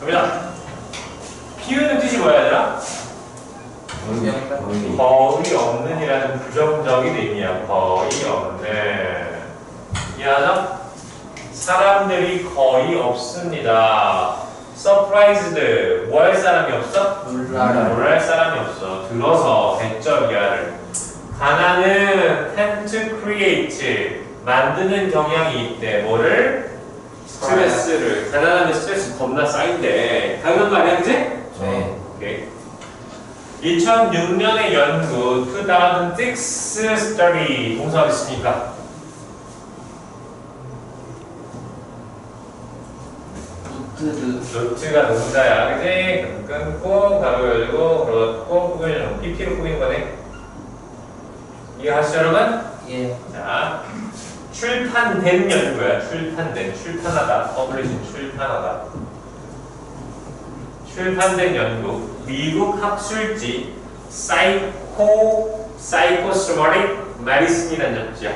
갑니다. 피우는 뜻이 뭐야, 얘들아? 거의 거의 없는 이라는 부정적인 의미야. 거의 없는. 이해하죠? 사람들이 거의 없습니다. surprised. 뭐할 사람이 없어? 놀라라 뭐할 사람이 없어. 들어서 대적 이하를. 가나는 tend to create. 만드는 경향이 있대. 뭐를? 스트레스를. 가난하면 스트레스 겁나 쌓인대. 당연한 거 아니야, 그지? 네 오케이. 2006년의 연구 2006 study 동사 어디 있습니까? 노트가 동사야 그지? 끊고 가로 열고 그렇고 꾸미는 PP로 꾸민 거네 이해하시죠 여러분? 예자 출판된 연구야? 출판된 출판하다. 퍼블리싱 출판하다. 출판된 연구. 미국 학술지 사이코 사이코스마틱 메디슨이라는 잡지야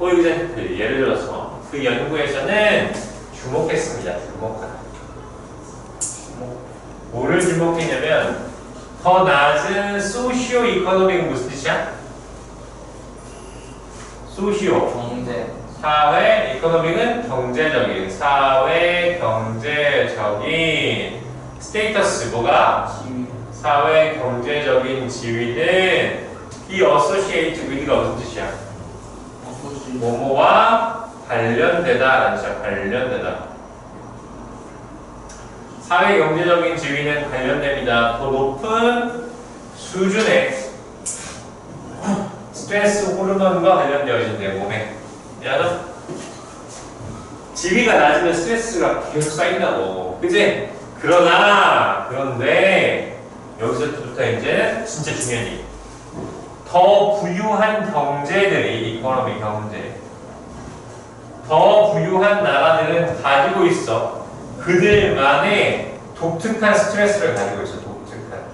포이즌트 예를 들어서 그 연구에서는 주목했습니다. 주목하다. 뭐를 주목했냐면 더 낮은 소시오 이코노믹은 무슨 뜻이야? 소시오. 경제 사회 이코노믹은 경제적인 사회 경제적인 스테이터스 뭐가 사회 경제적인 지위는 이 associate with가 무슨 뜻이야? 뭐뭐와 관련되다 라는 뜻이야 관련되다. 사회 경제적인 지위는 관련됩니다. 더 높은 수준의 스트레스 호르몬과 관련되어진대 몸에 이해하죠? 지위가 낮으면 스트레스가 계속 쌓인다고. 그지? 그러나 그런데 여기서부터 이제 진짜 중요한 얘기. 더 부유한 경제들이 이코노미 경제. 더 부유한 나라들은 가지고 있어. 그들만의 독특한 스트레스를 가지고 있어 독특한.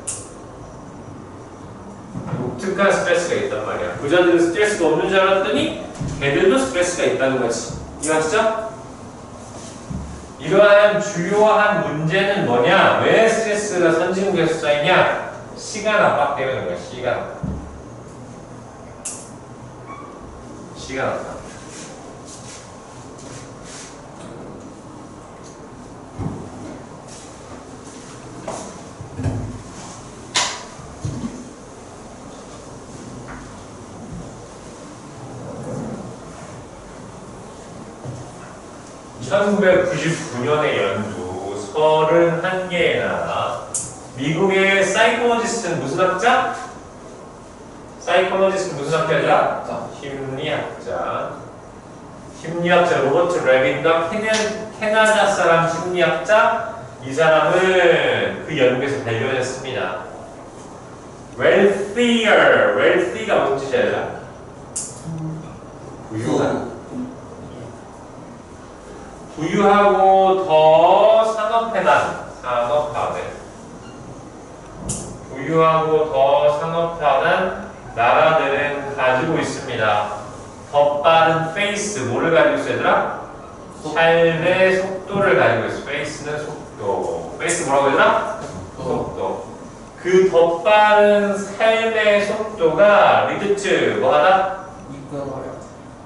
독특한 스트레스가 있단 말이야. 부자들은 스트레스가 없는 줄 알았더니 걔들도 스트레스가 있다는 거지. 이해하시죠? 이러한 주요한 문제는 뭐냐? 왜 스트레스가 선진국에서 쌓이냐? 시간 압박 때문에 그런 거야. 시간 압박. 시간 압박 (1999년의) 연구 (31개의) 나라 미국의 사이코로지스트는 무슨 학자? 사이코로지스트는 무슨 학자야? 자 심리학자 심리학자 로버트 레빈과 캐나, 캐나다 사람 심리학자 이 사람은 그 연구에서 발견했습니다 wealthier wealthy가 뭔 뜻이야? 부유한 부유하고 더 상업해난 상업화된 부유하고 더 상업화된 나라들은 가지고 있습니다. 더 빠른 페이스 뭐를 가지고 있어 얘들아? 삶의 속도를 가지고 있어. 페이스는 속도. 페이스 뭐라고 얘들아? 속도. 그 더 빠른 삶의 속도가 리드츠 뭐하다?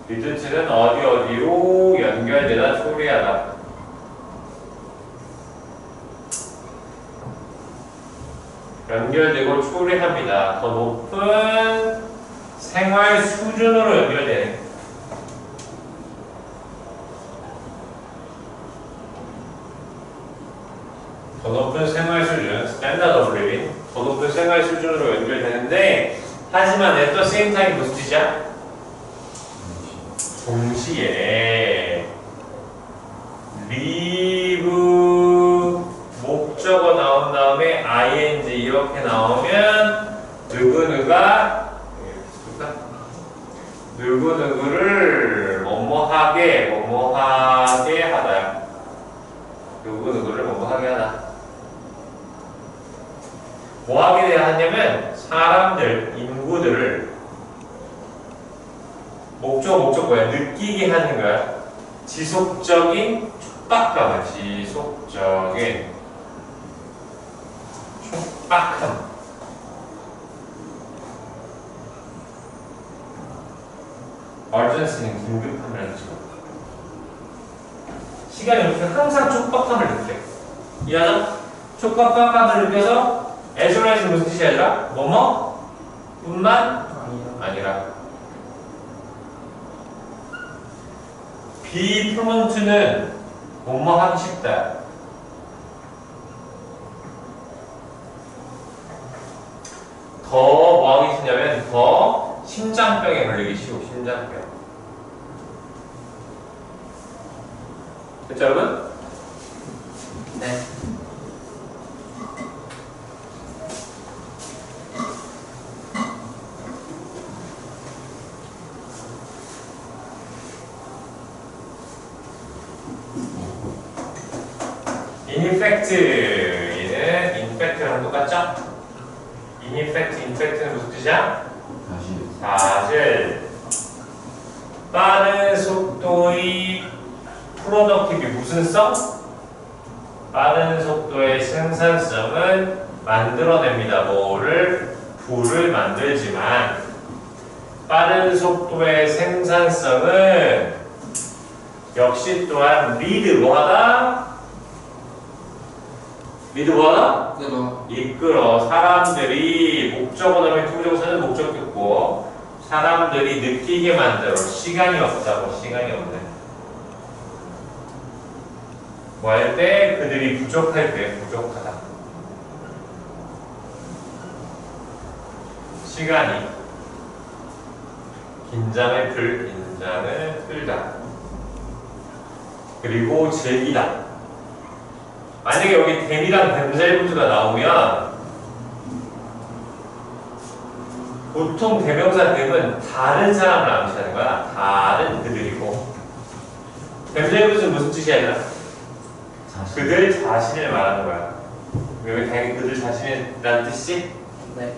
리드츠는 어디 어디로 연 초래하다. 연결되고 초래합니다. 더 높은 생활 수준으로 연결되는. 더 높은 생활 수준, 스탠다드 오브 리빙, 더 높은 생활 수준으로 연결되는데 하지만 at the same time 무슨 뜻이야? 동시에 live 목적어 나온 다음에 ing 이렇게 나오면 누구누가 누구누구를 뭐뭐하게 뭐뭐하게 하다 누구누구를 뭐뭐하게 하다 뭐하게 하냐면 사람들 인구들을 목적 목적 뭐야? 느끼게 하는 거야. 지속적인 촉박감을 지속적인 촉박함. urgency는 긴급함이라는 뜻이고 시간이 이렇게 항상 촉박함을 느껴. 이해하죠? 촉박함을 느껴서 as soon as 무슨 뜻이 아니라 뭐뭐 뿐만. 아니라 비프론트는 뭐뭐 하기 쉽다. 더 뭐 하기 쉽냐면 더 심장병에 걸리기 쉬워 심장병. 됐죠 여러분? 네. 인이펙트 얘는 인펙트랑 똑같죠? 인이펙트 인펙트는 무슨 뜻이야? 사실 빠른 속도의 프로덕티비 무슨 성? 빠른 속도의 생산성은 만들어냅니다. 뭐를 부를 만들지만 빠른 속도의 생산성은 역시 또한 리드 뭐하다? 리드 뭐하다? 끌어. 이끌어 사람들이 목적어 다음에 투부정사는 목적 듣고 사람들이 느끼게 만들어 시간이 없다고 시간이 없네 뭐 할 때 그들이 부족할 때 부족하다 시간이 긴장을 풀 긴장을 풀다 그리고 즐기다 만약에 여기 댐이랑 댐셀부트가 나오면 보통 대명사 댐은 다른 사람을 암시하는 거야. 다른 그들이고 댐셀부트는 무슨 뜻이 아니라 자신 그들 자신을 말하는 거야. 여기 당연히 그들 자신이라는 뜻이 네.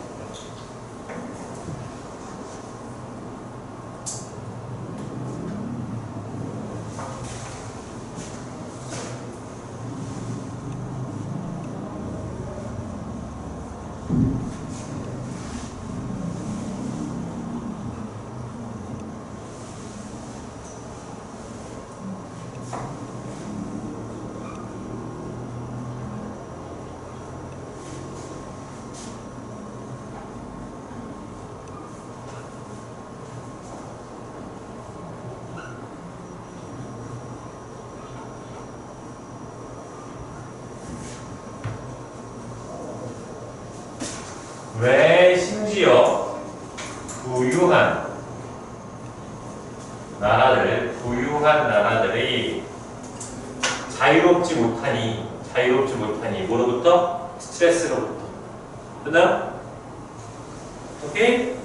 왜 심지어 부유한 나라들, 부유한 나라들이 자유롭지 못하니, 자유롭지 못하니, 뭐로부터? 스트레스로부터. 됐나요? 오케이?